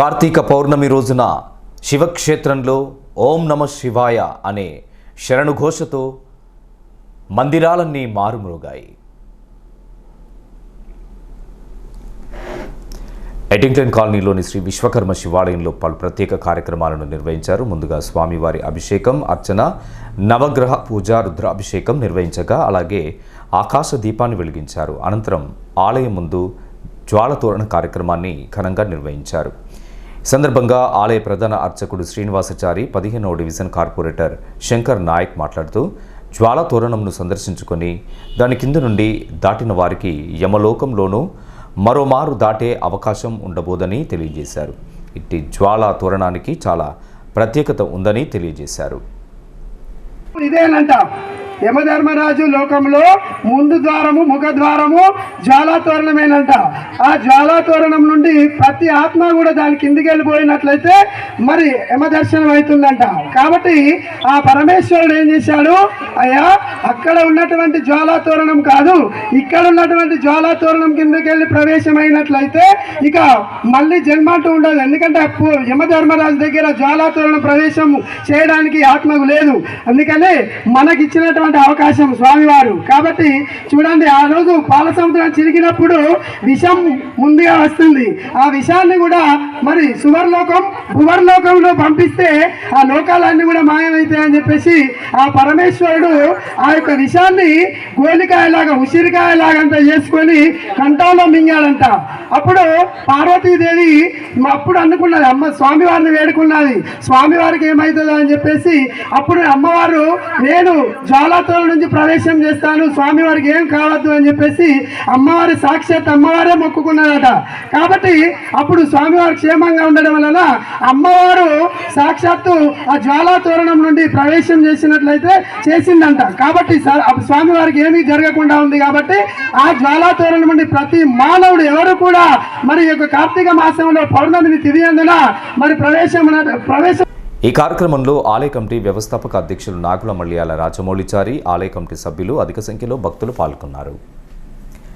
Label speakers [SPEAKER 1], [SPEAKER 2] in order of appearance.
[SPEAKER 1] కార్తీక పౌర్ణమి రోజున శివక్షేత్రంలో ఓం నమ శివాయ అనే శరణుఘోషతో మందిరాలన్నీ మారుమ్రోగాయి. ఎడింగ్టన్ కాలనీలోని శ్రీ విశ్వకర్మ శివాలయంలో పలు ప్రత్యేక కార్యక్రమాలను నిర్వహించారు. ముందుగా స్వామివారి అభిషేకం అర్చన నవగ్రహ పూజ రుద్రాభిషేకం నిర్వహించగా అలాగే ఆకాశ దీపాన్ని వెలిగించారు. అనంతరం ఆలయం ముందు జ్వాలతోరణ కార్యక్రమాన్ని ఘనంగా నిర్వహించారు. సందర్భంగా ఆలయ ప్రధాన అర్చకుడు శ్రీనివాసచారి పదిహేనవ డివిజన్ కార్పొరేటర్ శంకర్ నాయక్ మాట్లాడుతూ జ్వాల తోరణంను సందర్శించుకొని దాని కింద నుండి దాటిన వారికి యమలోకంలోనూ మరోమారు దాటే అవకాశం ఉండబోదని తెలియజేశారు. ఇట్టి జ్వాల తోరణానికి చాలా ప్రత్యేకత ఉందని తెలియజేశారు.
[SPEAKER 2] ఇదేనంట. యమధర్మరాజు లోకంలో ముందు ద్వారము ముఖ ద్వారము జ్వాలాతోరణమేనంట. ఆ జ్వాలాతోరణం నుండి ప్రతి ఆత్మ కూడా దాని కిందికి వెళ్ళిపోయినట్లయితే మరి యమదర్శనం అవుతుందంట. కాబట్టి ఆ పరమేశ్వరుడు ఏం చేశాడు? అయ్యా అక్కడ ఉన్నటువంటి జ్వాలాతోరణం కాదు ఇక్కడ ఉన్నటువంటి జ్వాలాతోరణం కిందకి వెళ్ళి ప్రవేశమైనట్లయితే ఇక మళ్ళీ జన్మ అంటూ ఉండదు. ఎందుకంటే యమధర్మరాజు దగ్గర జ్వాలాతోరణం ప్రవేశం చేయడానికి ఆత్మకు లేదు. అందుకని మనకి ఇచ్చినటువంటి అవకాశం స్వామివారు. కాబట్టి చూడండి ఆ రోజు పాల సముద్రం చిరిగినప్పుడు విషం ముందుగా వస్తుంది. ఆ విషాన్ని కూడా మరి సువర్లోకం భువర్లోకంలో పంపిస్తే ఆ లోకాలన్నీ కూడా మాయమవుతాయి అని చెప్పేసి ఆ పరమేశ్వరుడు ఆ యొక్క విషాన్ని గోలికాయలాగా ఉసిరికాయలాగంత చేసుకొని కంఠంలో మింగాడంట. అప్పుడు పార్వతీదేవి అప్పుడు అనుకున్నది అమ్మ స్వామివారిని వేడుకున్నది స్వామివారికి ఏమవుతుందో అని చెప్పేసి అప్పుడు అమ్మవారు నేను జ్వాలాతోల నుంచి ప్రవేశం చేస్తాను. స్వామివారికి ఏం కావద్దు అని చెప్పేసి అమ్మవారి సాక్షాత్ అమ్మవారే మొక్కుకున్నదట కాబట్టి అప్పుడు స్వామివారి క్షేమంగా ఉండడం వలన అమ్మవారు సాక్షాత్తు ఆ జ్వాలా తోరణం నుండి ప్రవేశం చేసినట్లయితే చేసిందంట. కాబట్టి స్వామివారికి ఏమీ జరగకుండా ఉంది కాబట్టి ఆ జ్వాలా తోరణం నుండి ప్రతి మానవుడు ఎవరు కూడా మరి యొక్క కార్తీక మాసంలో పౌర్ణమిని తిరిగేందున మరి ప్రవేశం ప్రవేశం
[SPEAKER 1] ఈ కార్యక్రమంలో ఆలయ కమిటీ వ్యవస్థాపక అధ్యక్షులు నాగుల మల్యాల రాజమౌళిచారి ఆలయ కమిటీ సభ్యులు అధిక సంఖ్యలో భక్తులు పాల్గొన్నారు.